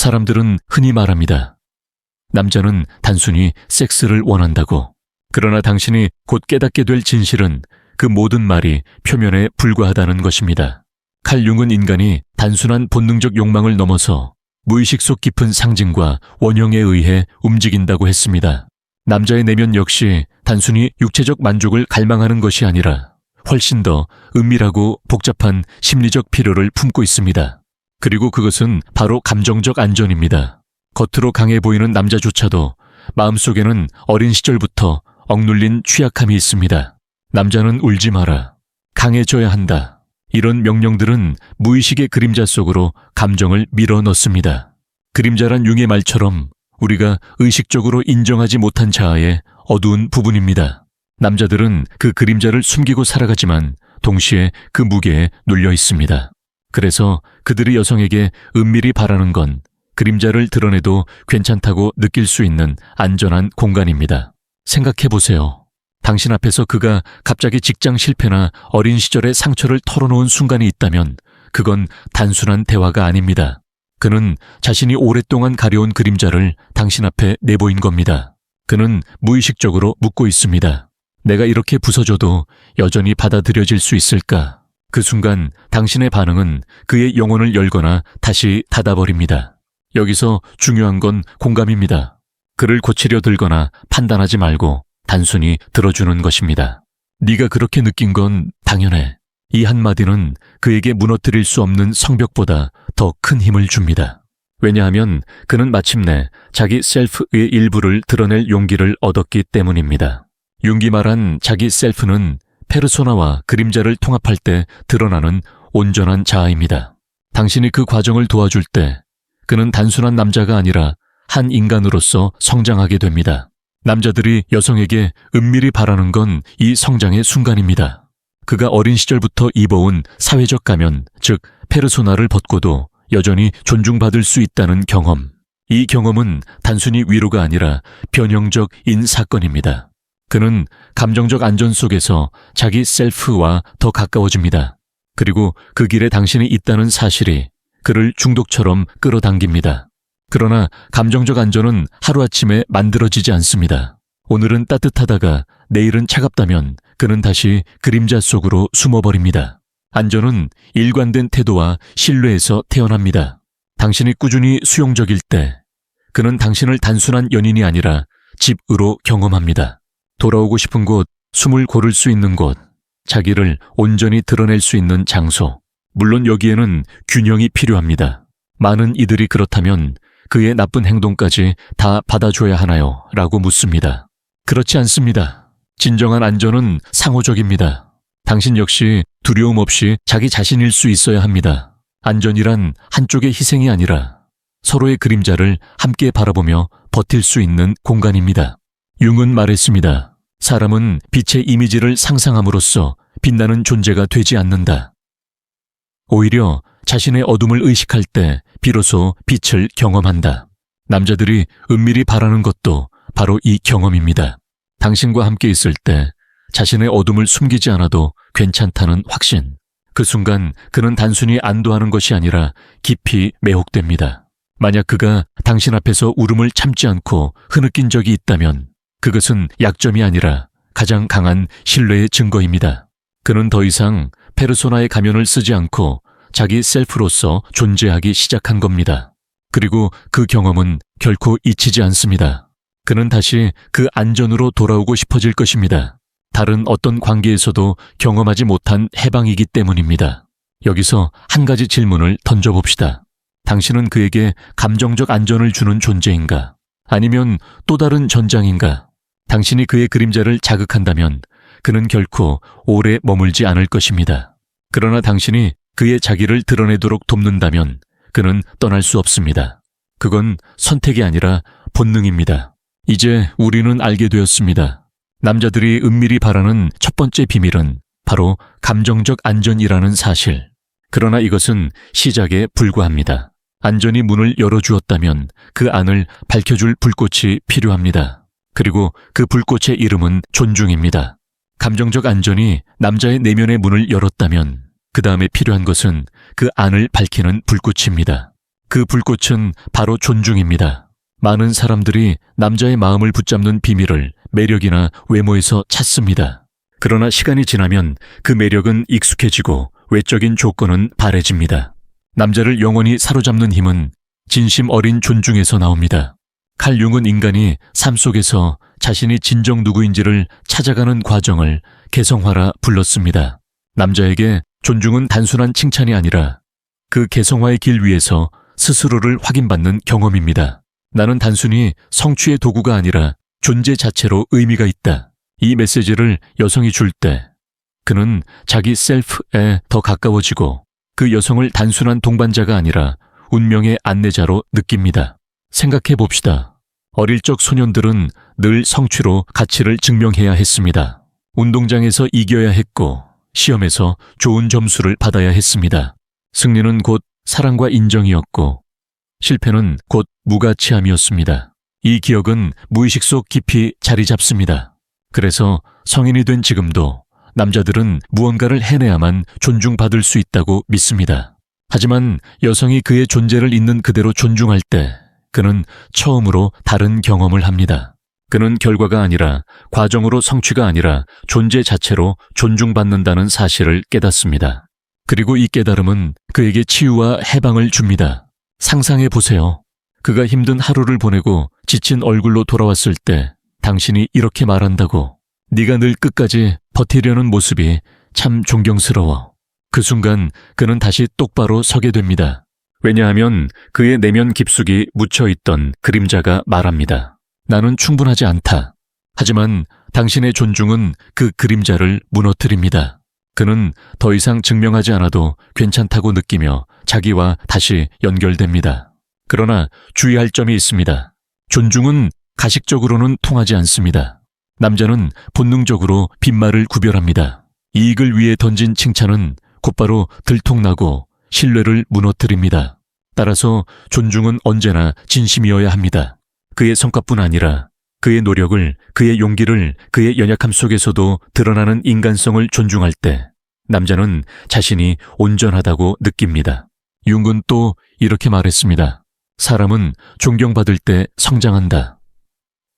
사람들은 흔히 말합니다. 남자는 단순히 섹스를 원한다고. 그러나 당신이 곧 깨닫게 될 진실은 그 모든 말이 표면에 불과하다는 것입니다. 칼 융은 인간이 단순한 본능적 욕망을 넘어서 무의식 속 깊은 상징과 원형에 의해 움직인다고 했습니다. 남자의 내면 역시 단순히 육체적 만족을 갈망하는 것이 아니라 훨씬 더 은밀하고 복잡한 심리적 필요를 품고 있습니다. 그리고 그것은 바로 감정적 안전입니다. 겉으로 강해 보이는 남자조차도 마음속에는 어린 시절부터 억눌린 취약함이 있습니다. 남자는 울지 마라. 강해져야 한다. 이런 명령들은 무의식의 그림자 속으로 감정을 밀어 넣습니다. 그림자란 융의 말처럼 우리가 의식적으로 인정하지 못한 자아의 어두운 부분입니다. 남자들은 그 그림자를 숨기고 살아가지만 동시에 그 무게에 눌려 있습니다. 그래서 그들이 여성에게 은밀히 바라는 건 그림자를 드러내도 괜찮다고 느낄 수 있는 안전한 공간입니다. 생각해 보세요. 당신 앞에서 그가 갑자기 직장 실패나 어린 시절의 상처를 털어놓은 순간이 있다면 그건 단순한 대화가 아닙니다. 그는 자신이 오랫동안 가려온 그림자를 당신 앞에 내보인 겁니다. 그는 무의식적으로 묻고 있습니다. 내가 이렇게 부서져도 여전히 받아들여질 수 있을까? 그 순간 당신의 반응은 그의 영혼을 열거나 다시 닫아버립니다. 여기서 중요한 건 공감입니다. 그를 고치려 들거나 판단하지 말고 단순히 들어주는 것입니다. 네가 그렇게 느낀 건 당연해. 이 한마디는 그에게 무너뜨릴 수 없는 성벽보다 더 큰 힘을 줍니다. 왜냐하면 그는 마침내 자기 셀프의 일부를 드러낼 용기를 얻었기 때문입니다. 융기 말한 자기 셀프는 페르소나와 그림자를 통합할 때 드러나는 온전한 자아입니다. 당신이 그 과정을 도와줄 때 그는 단순한 남자가 아니라 한 인간으로서 성장하게 됩니다. 남자들이 여성에게 은밀히 바라는 건 이 성장의 순간입니다. 그가 어린 시절부터 입어온 사회적 가면, 즉 페르소나를 벗고도 여전히 존중받을 수 있다는 경험. 이 경험은 단순히 위로가 아니라 변형적 인 사건입니다. 그는 감정적 안전 속에서 자기 셀프와 더 가까워집니다. 그리고 그 길에 당신이 있다는 사실이 그를 중독처럼 끌어당깁니다. 그러나 감정적 안전은 하루아침에 만들어지지 않습니다. 오늘은 따뜻하다가 내일은 차갑다면 그는 다시 그림자 속으로 숨어버립니다. 안전은 일관된 태도와 신뢰에서 태어납니다. 당신이 꾸준히 수용적일 때 그는 당신을 단순한 연인이 아니라 집으로 경험합니다. 돌아오고 싶은 곳, 숨을 고를 수 있는 곳, 자기를 온전히 드러낼 수 있는 장소. 물론 여기에는 균형이 필요합니다. 많은 이들이 그렇다면 그의 나쁜 행동까지 다 받아줘야 하나요? 라고 묻습니다. 그렇지 않습니다. 진정한 안전은 상호적입니다. 당신 역시 두려움 없이 자기 자신일 수 있어야 합니다. 안전이란 한쪽의 희생이 아니라 서로의 그림자를 함께 바라보며 버틸 수 있는 공간입니다. 융은 말했습니다. 사람은 빛의 이미지를 상상함으로써 빛나는 존재가 되지 않는다. 오히려 자신의 어둠을 의식할 때 비로소 빛을 경험한다. 남자들이 은밀히 바라는 것도 바로 이 경험입니다. 당신과 함께 있을 때 자신의 어둠을 숨기지 않아도 괜찮다는 확신. 그 순간 그는 단순히 안도하는 것이 아니라 깊이 매혹됩니다. 만약 그가 당신 앞에서 울음을 참지 않고 흐느낀 적이 있다면 그것은 약점이 아니라 가장 강한 신뢰의 증거입니다. 그는 더 이상 페르소나의 가면을 쓰지 않고 자기 셀프로서 존재하기 시작한 겁니다. 그리고 그 경험은 결코 잊히지 않습니다. 그는 다시 그 안전으로 돌아오고 싶어질 것입니다. 다른 어떤 관계에서도 경험하지 못한 해방이기 때문입니다. 여기서 한 가지 질문을 던져봅시다. 당신은 그에게 감정적 안전을 주는 존재인가? 아니면 또 다른 전장인가? 당신이 그의 그림자를 자극한다면 그는 결코 오래 머물지 않을 것입니다. 그러나 당신이 그의 자기를 드러내도록 돕는다면 그는 떠날 수 없습니다. 그건 선택이 아니라 본능입니다. 이제 우리는 알게 되었습니다. 남자들이 은밀히 바라는 첫 번째 비밀은 바로 감정적 안전이라는 사실. 그러나 이것은 시작에 불과합니다. 안전이 문을 열어주었다면 그 안을 밝혀줄 불꽃이 필요합니다. 그리고 그 불꽃의 이름은 존중입니다. 감정적 안전이 남자의 내면의 문을 열었다면 그 다음에 필요한 것은 그 안을 밝히는 불꽃입니다. 그 불꽃은 바로 존중입니다. 많은 사람들이 남자의 마음을 붙잡는 비밀을 매력이나 외모에서 찾습니다. 그러나 시간이 지나면 그 매력은 익숙해지고 외적인 조건은 바래집니다. 남자를 영원히 사로잡는 힘은 진심 어린 존중에서 나옵니다. 칼 융은 인간이 삶 속에서 자신이 진정 누구인지를 찾아가는 과정을 개성화라 불렀습니다. 남자에게 존중은 단순한 칭찬이 아니라 그 개성화의 길 위에서 스스로를 확인받는 경험입니다. 나는 단순히 성취의 도구가 아니라 존재 자체로 의미가 있다. 이 메시지를 여성이 줄 때 그는 자기 셀프에 더 가까워지고 그 여성을 단순한 동반자가 아니라 운명의 안내자로 느낍니다. 생각해 봅시다. 어릴 적 소년들은 늘 성취로 가치를 증명해야 했습니다. 운동장에서 이겨야 했고 시험에서 좋은 점수를 받아야 했습니다. 승리는 곧 사랑과 인정이었고 실패는 곧 무가치함이었습니다. 이 기억은 무의식 속 깊이 자리 잡습니다. 그래서 성인이 된 지금도 남자들은 무언가를 해내야만 존중받을 수 있다고 믿습니다. 하지만 여성이 그의 존재를 있는 그대로 존중할 때 그는 처음으로 다른 경험을 합니다. 그는 결과가 아니라 과정으로 성취가 아니라 존재 자체로 존중받는다는 사실을 깨닫습니다. 그리고 이 깨달음은 그에게 치유와 해방을 줍니다. 상상해 보세요. 그가 힘든 하루를 보내고 지친 얼굴로 돌아왔을 때 당신이 이렇게 말한다고 네가 늘 끝까지 버티려는 모습이 참 존경스러워. 그 순간 그는 다시 똑바로 서게 됩니다. 왜냐하면 그의 내면 깊숙이 묻혀 있던 그림자가 말합니다. 나는 충분하지 않다. 하지만 당신의 존중은 그 그림자를 무너뜨립니다. 그는 더 이상 증명하지 않아도 괜찮다고 느끼며 자기와 다시 연결됩니다. 그러나 주의할 점이 있습니다. 존중은 가식적으로는 통하지 않습니다. 남자는 본능적으로 빈말을 구별합니다. 이익을 위해 던진 칭찬은 곧바로 들통나고 신뢰를 무너뜨립니다. 따라서 존중은 언제나 진심이어야 합니다. 그의 성과뿐 아니라 그의 노력을, 그의 용기를, 그의 연약함 속에서도 드러나는 인간성을 존중할 때 남자는 자신이 온전하다고 느낍니다. 융은 또 이렇게 말했습니다. 사람은 존경받을 때 성장한다.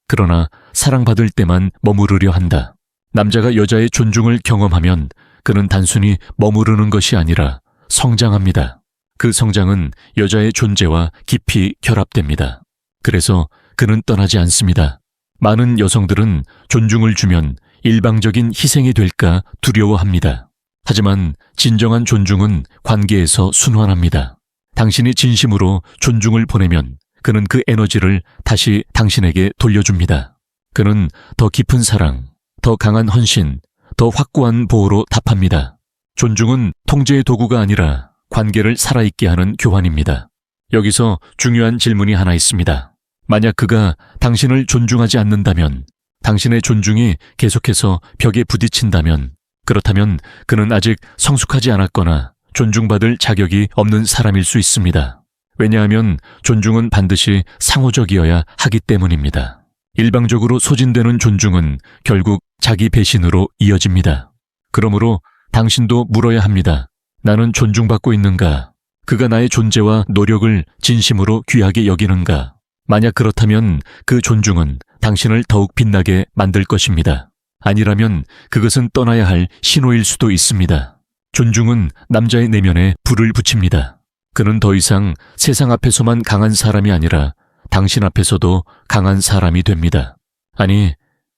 그러나 사랑받을 때만 머무르려 한다. 남자가 여자의 존중을 경험하면 그는 단순히 머무르는 것이 아니라 성장합니다. 그 성장은 여자의 존재와 깊이 결합됩니다. 그래서 그는 떠나지 않습니다. 많은 여성들은 존중을 주면 일방적인 희생이 될까 두려워합니다. 하지만 진정한 존중은 관계에서 순환합니다. 당신이 진심으로 존중을 보내면 그는 그 에너지를 다시 당신에게 돌려줍니다. 그는 더 깊은 사랑, 더 강한 헌신, 더 확고한 보호로 답합니다. 존중은 통제의 도구가 아니라 관계를 살아있게 하는 교환입니다. 여기서 중요한 질문이 하나 있습니다. 만약 그가 당신을 존중하지 않는다면, 당신의 존중이 계속해서 벽에 부딪힌다면, 그렇다면 그는 아직 성숙하지 않았거나 존중받을 자격이 없는 사람일 수 있습니다. 왜냐하면 존중은 반드시 상호적이어야 하기 때문입니다. 일방적으로 소진되는 존중은 결국 자기 배신으로 이어집니다. 그러므로 당신도 물어야 합니다. 나는 존중받고 있는가? 그가 나의 존재와 노력을 진심으로 귀하게 여기는가? 만약 그렇다면 그 존중은 당신을 더욱 빛나게 만들 것입니다. 아니라면 그것은 떠나야 할 신호일 수도 있습니다. 존중은 남자의 내면에 불을 붙입니다. 그는 더 이상 세상 앞에서만 강한 사람이 아니라 당신 앞에서도 강한 사람이 됩니다. 아니,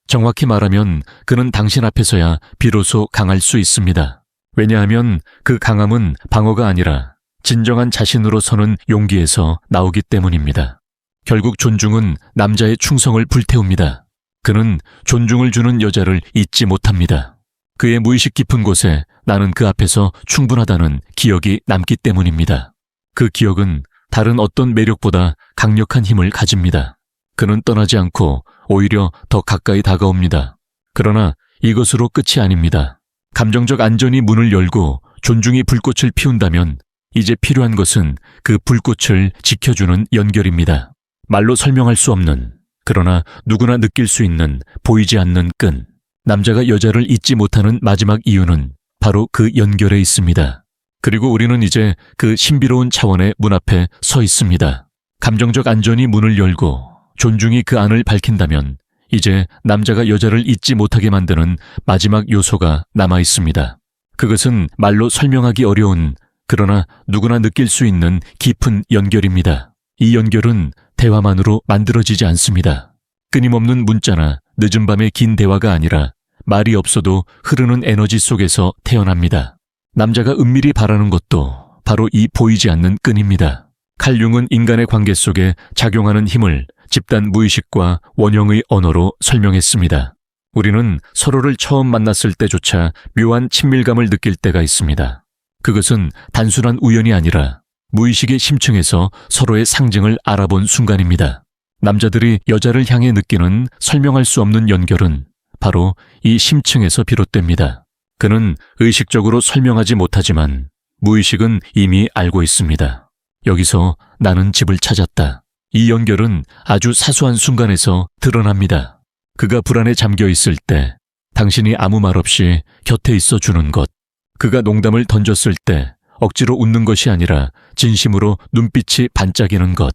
정확히 말하면 그는 당신 앞에서야 비로소 강할 수 있습니다. 왜냐하면 그 강함은 방어가 아니라 진정한 자신으로 서는 용기에서 나오기 때문입니다. 결국 존중은 남자의 충성을 불태웁니다. 그는 존중을 주는 여자를 잊지 못합니다. 그의 무의식 깊은 곳에 나는 그 앞에서 충분하다는 기억이 남기 때문입니다. 그 기억은 다른 어떤 매력보다 강력한 힘을 가집니다. 그는 떠나지 않고 오히려 더 가까이 다가옵니다. 그러나 이것으로 끝이 아닙니다. 감정적 안전이 문을 열고 존중이 불꽃을 피운다면 이제 필요한 것은 그 불꽃을 지켜주는 연결입니다. 말로 설명할 수 없는, 그러나 누구나 느낄 수 있는 보이지 않는 끈. 남자가 여자를 잊지 못하는 마지막 이유는 바로 그 연결에 있습니다. 그리고 우리는 이제 그 신비로운 차원의 문 앞에 서 있습니다. 감정적 안전이 문을 열고 존중이 그 안을 밝힌다면 이제 남자가 여자를 잊지 못하게 만드는 마지막 요소가 남아 있습니다. 그것은 말로 설명하기 어려운 그러나 누구나 느낄 수 있는 깊은 연결입니다. 이 연결은 대화만으로 만들어지지 않습니다. 끊임없는 문자나 늦은 밤의 긴 대화가 아니라 말이 없어도 흐르는 에너지 속에서 태어납니다. 남자가 은밀히 바라는 것도 바로 이 보이지 않는 끈입니다. 칼융은 인간의 관계 속에 작용하는 힘을 집단 무의식과 원형의 언어로 설명했습니다. 우리는 서로를 처음 만났을 때조차 묘한 친밀감을 느낄 때가 있습니다. 그것은 단순한 우연이 아니라 무의식의 심층에서 서로의 상징을 알아본 순간입니다. 남자들이 여자를 향해 느끼는 설명할 수 없는 연결은 바로 이 심층에서 비롯됩니다. 그는 의식적으로 설명하지 못하지만 무의식은 이미 알고 있습니다. 여기서 나는 집을 찾았다. 이 연결은 아주 사소한 순간에서 드러납니다. 그가 불안에 잠겨 있을 때 당신이 아무 말 없이 곁에 있어 주는 것. 그가 농담을 던졌을 때 억지로 웃는 것이 아니라 진심으로 눈빛이 반짝이는 것.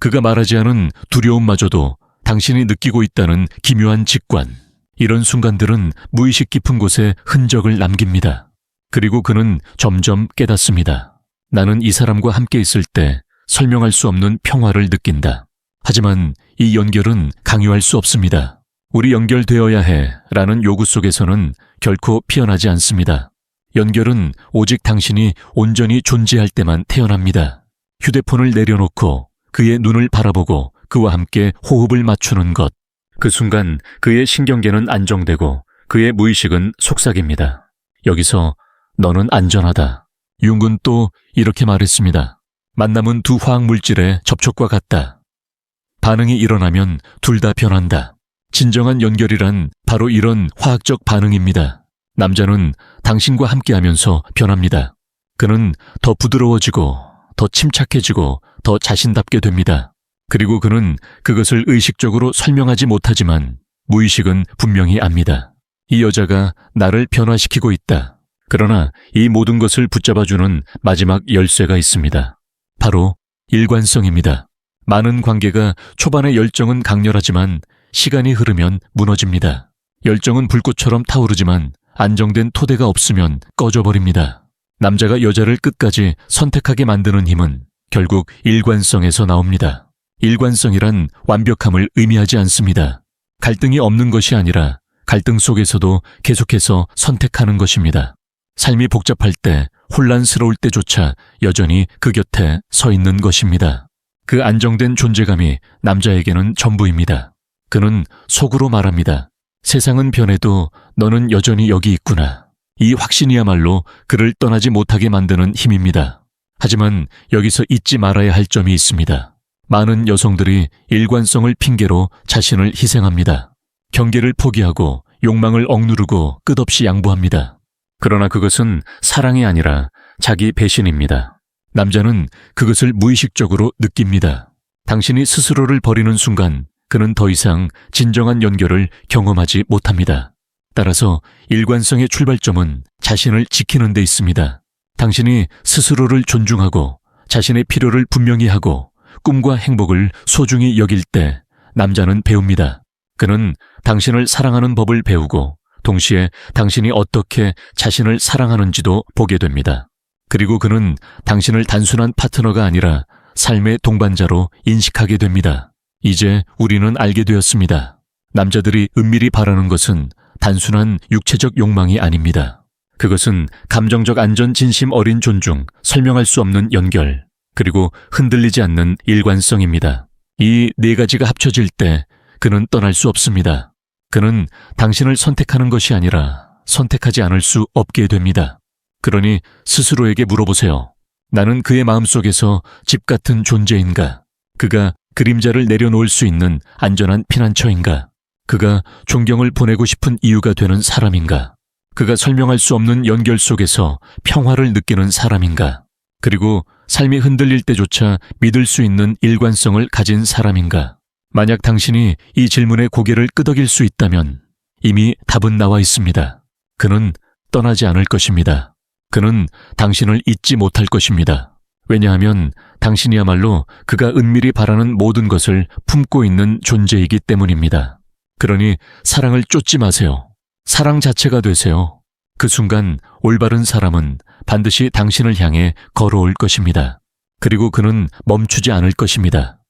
그가 말하지 않은 두려움마저도 당신이 느끼고 있다는 기묘한 직관. 이런 순간들은 무의식 깊은 곳에 흔적을 남깁니다. 그리고 그는 점점 깨닫습니다. 나는 이 사람과 함께 있을 때 설명할 수 없는 평화를 느낀다. 하지만 이 연결은 강요할 수 없습니다. 우리 연결되어야 해 라는 요구 속에서는 결코 피어나지 않습니다. 연결은 오직 당신이 온전히 존재할 때만 태어납니다. 휴대폰을 내려놓고 그의 눈을 바라보고 그와 함께 호흡을 맞추는 것. 그 순간 그의 신경계는 안정되고 그의 무의식은 속삭입니다. 여기서 너는 안전하다. 융은 또 이렇게 말했습니다. 만남은 두 화학 물질의 접촉과 같다. 반응이 일어나면 둘 다 변한다. 진정한 연결이란 바로 이런 화학적 반응입니다. 남자는 당신과 함께 하면서 변합니다. 그는 더 부드러워지고, 더 침착해지고, 더 자신답게 됩니다. 그리고 그는 그것을 의식적으로 설명하지 못하지만 무의식은 분명히 압니다. 이 여자가 나를 변화시키고 있다. 그러나 이 모든 것을 붙잡아주는 마지막 열쇠가 있습니다. 바로 일관성입니다. 많은 관계가 초반의 열정은 강렬하지만 시간이 흐르면 무너집니다. 열정은 불꽃처럼 타오르지만 안정된 토대가 없으면 꺼져버립니다. 남자가 여자를 끝까지 선택하게 만드는 힘은 결국 일관성에서 나옵니다. 일관성이란 완벽함을 의미하지 않습니다. 갈등이 없는 것이 아니라 갈등 속에서도 계속해서 선택하는 것입니다. 삶이 복잡할 때, 혼란스러울 때조차 여전히 그 곁에 서 있는 것입니다. 그 안정된 존재감이 남자에게는 전부입니다. 그는 속으로 말합니다. 세상은 변해도 너는 여전히 여기 있구나. 이 확신이야말로 그를 떠나지 못하게 만드는 힘입니다. 하지만 여기서 잊지 말아야 할 점이 있습니다. 많은 여성들이 일관성을 핑계로 자신을 희생합니다. 경계를 포기하고 욕망을 억누르고 끝없이 양보합니다. 그러나 그것은 사랑이 아니라 자기 배신입니다. 남자는 그것을 무의식적으로 느낍니다. 당신이 스스로를 버리는 순간 그는 더 이상 진정한 연결을 경험하지 못합니다. 따라서 일관성의 출발점은 자신을 지키는 데 있습니다. 당신이 스스로를 존중하고 자신의 필요를 분명히 하고 꿈과 행복을 소중히 여길 때 남자는 배웁니다. 그는 당신을 사랑하는 법을 배우고 동시에 당신이 어떻게 자신을 사랑하는지도 보게 됩니다. 그리고 그는 당신을 단순한 파트너가 아니라 삶의 동반자로 인식하게 됩니다. 이제 우리는 알게 되었습니다. 남자들이 은밀히 바라는 것은 단순한 육체적 욕망이 아닙니다. 그것은 감정적 안전 진심 어린 존중, 설명할 수 없는 연결, 그리고 흔들리지 않는 일관성입니다. 이 네 가지가 합쳐질 때 그는 떠날 수 없습니다. 그는 당신을 선택하는 것이 아니라 선택하지 않을 수 없게 됩니다. 그러니 스스로에게 물어보세요. 나는 그의 마음 속에서 집 같은 존재인가? 그가 그림자를 내려놓을 수 있는 안전한 피난처인가? 그가 존경을 보내고 싶은 이유가 되는 사람인가? 그가 설명할 수 없는 연결 속에서 평화를 느끼는 사람인가? 그리고 삶이 흔들릴 때조차 믿을 수 있는 일관성을 가진 사람인가? 만약 당신이 이 질문에 고개를 끄덕일 수 있다면 이미 답은 나와 있습니다. 그는 떠나지 않을 것입니다. 그는 당신을 잊지 못할 것입니다. 왜냐하면 당신이야말로 그가 은밀히 바라는 모든 것을 품고 있는 존재이기 때문입니다. 그러니 사랑을 쫓지 마세요. 사랑 자체가 되세요. 그 순간 올바른 사람은 반드시 당신을 향해 걸어올 것입니다. 그리고 그는 멈추지 않을 것입니다.